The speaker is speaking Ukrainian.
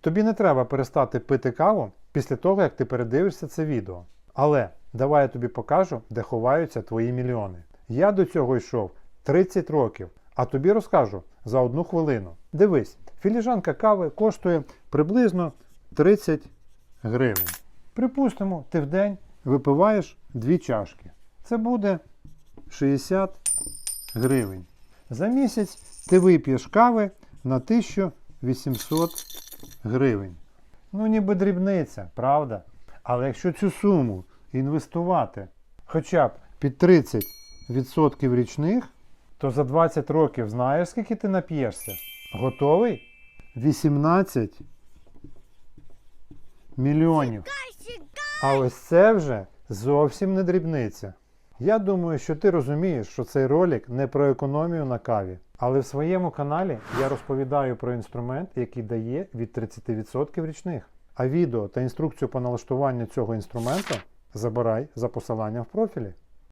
Тобі не треба перестати пити каву після того, як ти передивишся це відео. Але давай я тобі покажу, де ховаються твої мільйони. Я до цього йшов 30 років, а тобі розкажу за одну хвилину. Дивись, філіжанка кави коштує приблизно 30 гривень. Припустимо, ти в день випиваєш дві чашки. Це буде 60 гривень. За місяць ти вип'єш кави на 1800 гривень. Ну, ніби дрібниця, правда? Але якщо цю суму інвестувати хоча б під 30% річних, то за 20 років знаєш, скільки ти нап'єшся? Готовий? 18 мільйонів. А ось це вже зовсім не дрібниця. Я думаю, що ти розумієш, що цей ролик не про економію на каві. Але в своєму каналі я розповідаю про інструмент, який дає від 30% річних. А відео та інструкцію по налаштуванню цього інструменту забирай за посиланням в профілі.